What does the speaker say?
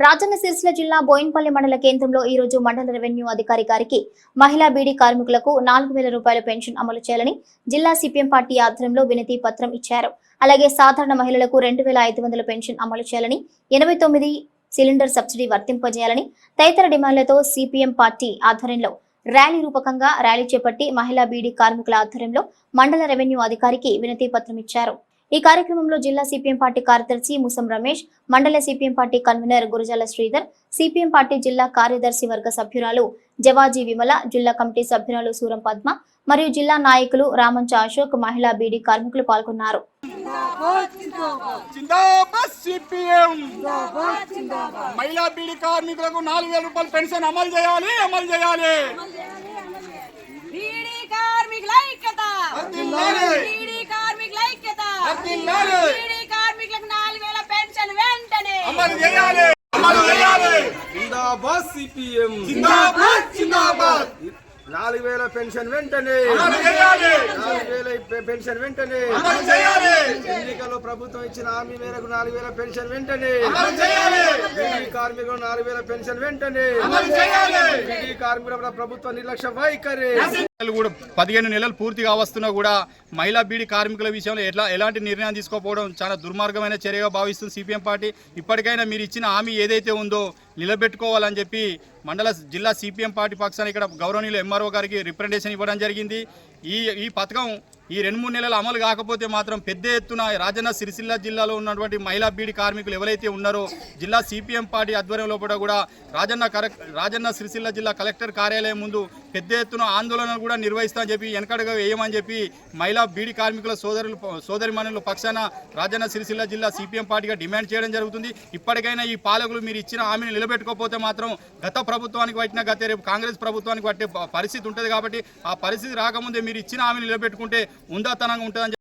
రాజన్న సిరిసిల్ల జిల్లా బోయిన్పల్లి మండల కేంద్రంలో ఈ రోజు మండల రెవెన్యూ అధికారి గారికి మహిళా బీడీ కార్మికులకు నాలుగు వేల రూపాయల పెన్షన్ అమలు చేయాలని జిల్లా సిపిఎం పార్టీ ఆధ్వర్యంలో వినతి పత్రం ఇచ్చారు. అలాగే సాధారణ మహిళలకు రెండు వేల ఐదు వందల పెన్షన్ అమలు చేయాలని ఎనభై తొమ్మిది సిలిండర్ సబ్సిడీ వర్తింపజేయాలని తదితర డిమాండ్లతో సిపిఎం పార్టీ ఆధ్వర్యంలో ర్యాలీ రూపకంగా ర్యాలీ చేపట్టి మహిళా బీడీ కార్మికుల ఆధ్వర్యంలో మండల రెవెన్యూ అధికారికి వినతి పత్రం ఇచ్చారు. ఈ కార్యక్రమంలో జిల్లా సిపిఎం పార్టీ కార్యదర్శి ముసం రమేష్ మండల CPM party convener Gurajala Sridhar CPM party జిల్లా కార్యదర్శి వర్గ సభ్యురాలు జవాజీ విమల జిల్లా కమిటీ సభ్యురాలు సూరం పద్మ మరియు జిల్లా నాయకులు రామంచ అశోక్ మహిళా బీడీ కార్మికులు పాల్గొన్నారు. జిందాబాద్ సిపిఎం. మహిళా బీడీ కార్మికులకు నాలుగు వేల రూపాయల పెన్షన్ అమలు చేయాలి అమలు చేయాలి బీడీ కార్మికుల ఐక్యత వర్ధిల్లాలి. బీడీ కార్మికుల ఐక్యత వర్ధిల్లాలి. బీడీ కార్మికులకు నాలుగు వేల పెన్షన్ వెంటనే అమలు చేయాలి అమలు చేయాలి జిందాబాద్ సిపిఎం. జిందాబాద్ జిందాబాద్. నాలుగు వేల పెన్షన్ వెంటనే. నాలుగు వేల పెన్షన్ వెంటనే. ఎన్నికల్లో ప్రభుత్వం ఇచ్చిన హామీ మేరకు నాలుగు వేల పెన్షన్ వెంటనే. కార్మికులు నాలుగు వేల పెన్షన్ వెంటనే. కార్మికుల ప్రభుత్వ నిర్లక్ష్య వైఖరి. కూడా పదిహేను నెలలు పూర్తిగా వస్తున్నా కూడా మహిళా బీడీ కార్మికుల విషయంలో ఎట్లా ఎలాంటి నిర్ణయం తీసుకోకపోవడం చాలా దుర్మార్గమైన చర్యగా భావిస్తుంది సిపిఎం పార్టీ. ఇప్పటికైనా మీరు ఇచ్చిన హామీ ఏదైతే ఉందో నిలబెట్టుకోవాలని చెప్పి మండల జిల్లా సిపిఎం పార్టీ పక్షాన్ని ఇక్కడ గౌరవనీయులు ఎంఆర్ఓ గారికి రిప్రజెంటేషన్ ఇవ్వడం జరిగింది. ఈ ఈ పథకం ఈ రెండు మూడు నెలలు అమలు కాకపోతే మాత్రం పెద్ద ఎత్తున రాజన్న సిరిసిల్ల జిల్లాలో ఉన్నటువంటి మహిళా బీడీ కార్మికులు ఎవరైతే ఉన్నారో జిల్లా సిపిఎం పార్టీ ఆధ్వర్యంలో కూడా కూడా రాజన్న కరెక్ట్ రాజన్న సిరిసిల్ల జిల్లా కలెక్టర్ కార్యాలయం ముందు పెద్ద ఎత్తున ఆందోళన కూడా నిర్వహిస్తామని చెప్పి వెనకడగా వేయమని చెప్పి మహిళా బీడీ కార్మికుల సోదరులు సోదరిమణుల పక్షాన రాజన్న సిరిసిల్ల జిల్లా సిపిఎం పార్టీగా డిమాండ్ చేయడం జరుగుతుంది. ఇప్పటికైనా ఈ పాలకులు మీరు ఇచ్చిన హామీని నిలబెట్టుకోకపోతే మాత్రం గత ప్రభుత్వానికి పట్టిన గత రేపు కాంగ్రెస్ ప్రభుత్వానికి పట్టే పరిస్థితి ఉంటుంది కాబట్టి ఆ పరిస్థితి రాకముందే మీరు ఇచ్చిన హామీని నిలబెట్టుకుంటే ఉందాతనంగా ఉంటుందని